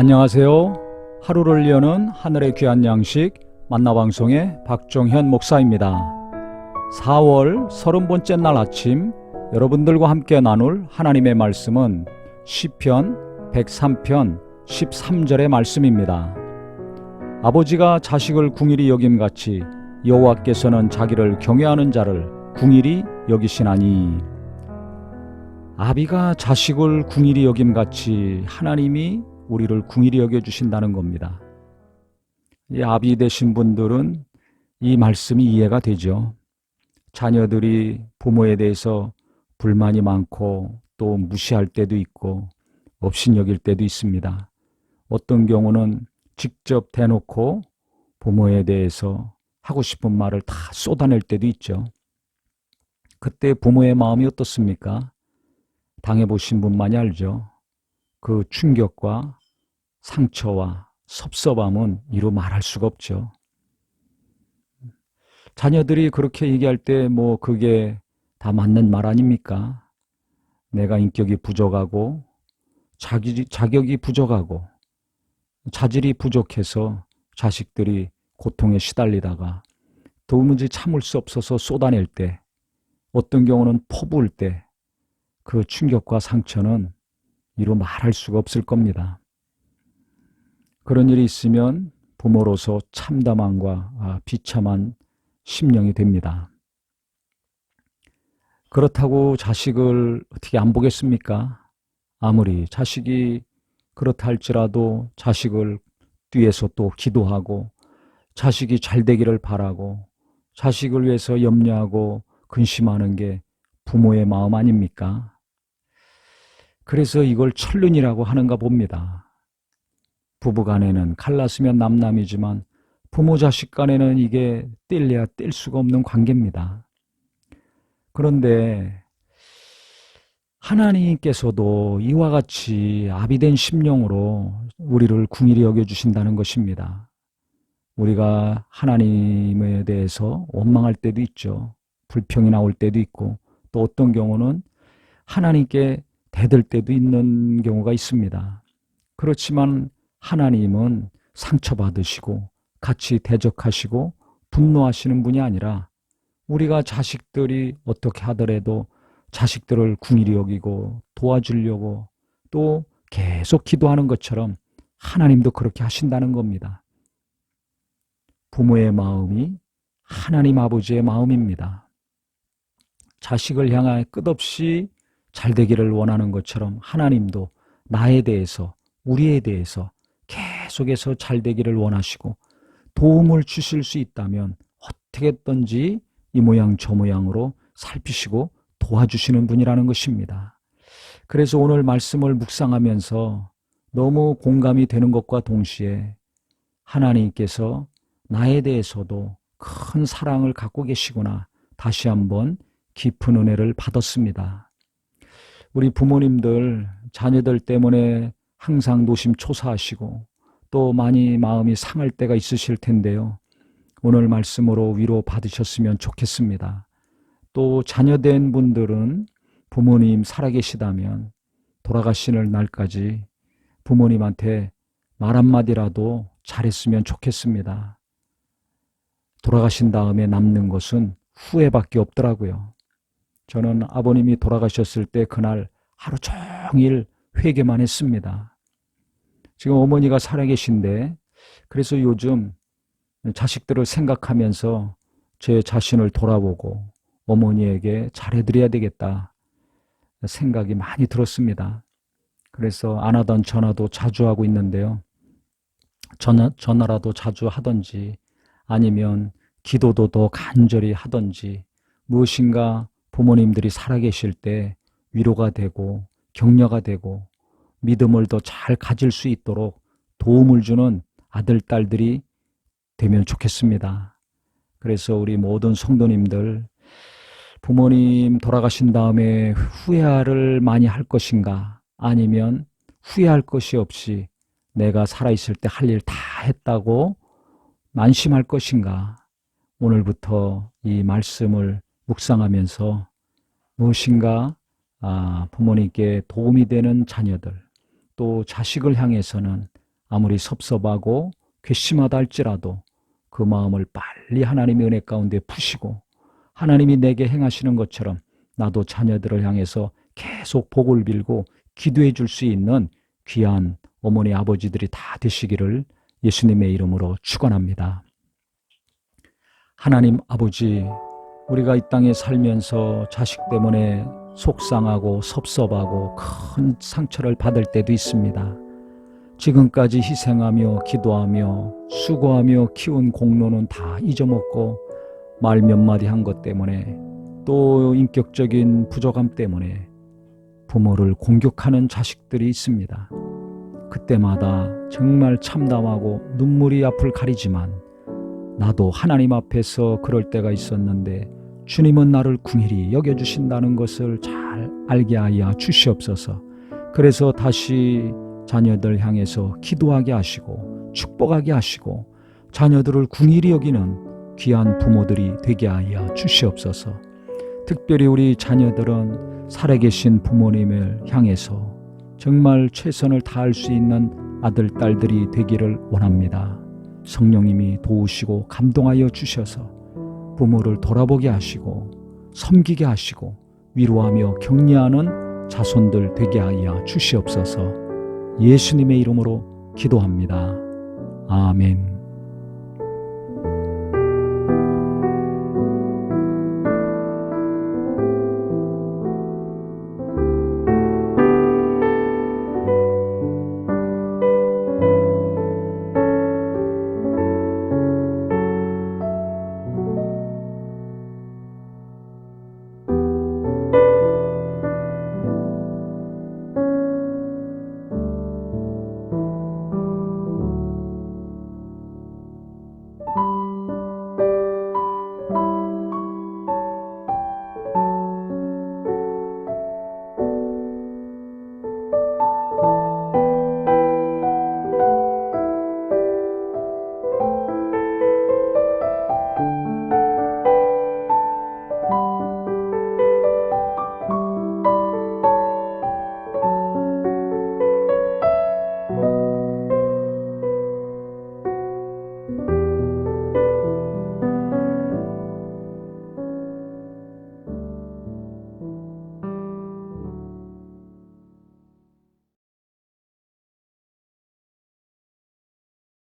안녕하세요. 하루를 여는 하늘의 귀한 양식 만나방송의 박종현 목사입니다. 4월 30번째 날 아침 여러분들과 함께 나눌 하나님의 말씀은 시편 103편 13절의 말씀입니다. 아버지가 자식을 궁일이 여김 같이 여호와께서는 자기를 경외하는 자를 궁일이 여기시나니 아비가 자식을 궁일이 여김 같이 하나님이 우리를 궁일이 여겨 주신다는 겁니다. 이 아비 되신 분들은 이 말씀이 이해가 되죠. 자녀들이 부모에 대해서 불만이 많고 또 무시할 때도 있고 업신여길 때도 있습니다. 어떤 경우는 직접 대놓고 부모에 대해서 하고 싶은 말을 다 쏟아낼 때도 있죠. 그때 부모의 마음이 어떻습니까? 당해보신 분만이 알죠. 그 충격과 상처와 섭섭함은 이루 말할 수가 없죠. 자녀들이 그렇게 얘기할 때 뭐 그게 다 맞는 말 아닙니까? 내가 인격이 부족하고 자기, 자격이 부족하고 자질이 부족해서 자식들이 고통에 시달리다가 도무지 참을 수 없어서 쏟아낼 때 어떤 경우는 퍼부을 때 그 충격과 상처는 이루 말할 수가 없을 겁니다. 그런 일이 있으면 부모로서 참담함과 아, 비참한 심령이 됩니다. 그렇다고 자식을 어떻게 안 보겠습니까? 아무리 자식이 그렇다 할지라도 자식을 뒤에서 또 기도하고 자식이 잘 되기를 바라고 자식을 위해서 염려하고 근심하는 게 부모의 마음 아닙니까? 그래서 이걸 천륜이라고 하는가 봅니다. 부부 간에는 갈랐으면 남남이지만 부모 자식 간에는 이게 뗄래야 뗄 수가 없는 관계입니다. 그런데 하나님께서도 이와 같이 아비된 심령으로 우리를 궁일이 여겨 주신다는 것입니다. 우리가 하나님에 대해서 원망할 때도 있죠. 불평이 나올 때도 있고 또 어떤 경우는 하나님께 대들 때도 있는 경우가 있습니다. 그렇지만 하나님은 상처받으시고 같이 대적하시고 분노하시는 분이 아니라 우리가 자식들이 어떻게 하더라도 자식들을 궁일이 여기고 도와주려고 또 계속 기도하는 것처럼 하나님도 그렇게 하신다는 겁니다. 부모의 마음이 하나님 아버지의 마음입니다. 자식을 향하여 끝없이 잘 되기를 원하는 것처럼 하나님도 나에 대해서 우리에 대해서 계 속해서 잘 되기를 원하시고 도움을 주실 수 있다면 어떻게 했든지 이 모양 저 모양으로 살피시고 도와주시는 분이라는 것입니다. 그래서 오늘 말씀을 묵상하면서 너무 공감이 되는 것과 동시에 하나님께서 나에 대해서도 큰 사랑을 갖고 계시구나 다시 한번 깊은 은혜를 받았습니다. 우리 부모님들 자녀들 때문에 항상 노심초사하시고 또 많이 마음이 상할 때가 있으실 텐데요. 오늘 말씀으로 위로 받으셨으면 좋겠습니다. 또 자녀된 분들은 부모님 살아계시다면 돌아가시는 날까지 부모님한테 말 한마디라도 잘했으면 좋겠습니다. 돌아가신 다음에 남는 것은 후회밖에 없더라고요. 저는 아버님이 돌아가셨을 때 그날 하루 종일 회개만 했습니다. 지금 어머니가 살아계신데 그래서 요즘 자식들을 생각하면서 제 자신을 돌아보고 어머니에게 잘해드려야 되겠다 생각이 많이 들었습니다. 그래서 안 하던 전화도 자주 하고 있는데요. 전화, 전화라도 자주 하던지 아니면 기도도 더 간절히 하던지 무엇인가 부모님들이 살아계실 때 위로가 되고 격려가 되고 믿음을 더 잘 가질 수 있도록 도움을 주는 아들, 딸들이 되면 좋겠습니다. 그래서 우리 모든 성도님들 부모님 돌아가신 다음에 후회를 많이 할 것인가 아니면 후회할 것이 없이 내가 살아있을 때 할 일 다 했다고 만심할 것인가 오늘부터 이 말씀을 묵상하면서 무엇인가 아, 부모님께 도움이 되는 자녀들 또 자식을 향해서는 아무리 섭섭하고 괘씸하다 할지라도 그 마음을 빨리 하나님의 은혜 가운데 푸시고 하나님이 내게 행하시는 것처럼 나도 자녀들을 향해서 계속 복을 빌고 기도해 줄 수 있는 귀한 어머니 아버지들이 다 되시기를 예수님의 이름으로 축원합니다. 하나님 아버지 우리가 이 땅에 살면서 자식 때문에 속상하고 섭섭하고 큰 상처를 받을 때도 있습니다. 지금까지 희생하며 기도하며 수고하며 키운 공로는 다 잊어먹고 말 몇 마디 한 것 때문에 또 인격적인 부족함 때문에 부모를 공격하는 자식들이 있습니다. 그때마다 정말 참담하고 눈물이 앞을 가리지만 나도 하나님 앞에서 그럴 때가 있었는데 주님은 나를 궁일이 여겨주신다는 것을 잘 알게 하여 주시옵소서. 그래서 다시 자녀들 향해서 기도하게 하시고 축복하게 하시고 자녀들을 궁일이 여기는 귀한 부모들이 되게 하여 주시옵소서. 특별히 우리 자녀들은 살아계신 부모님을 향해서 정말 최선을 다할 수 있는 아들, 딸들이 되기를 원합니다. 성령님이 도우시고 감동하여 주셔서 부모를 돌아보게 하시고 섬기게 하시고 위로하며 격려하는 자손들 되게 하여 주시옵소서 예수님의 이름으로 기도합니다. 아멘.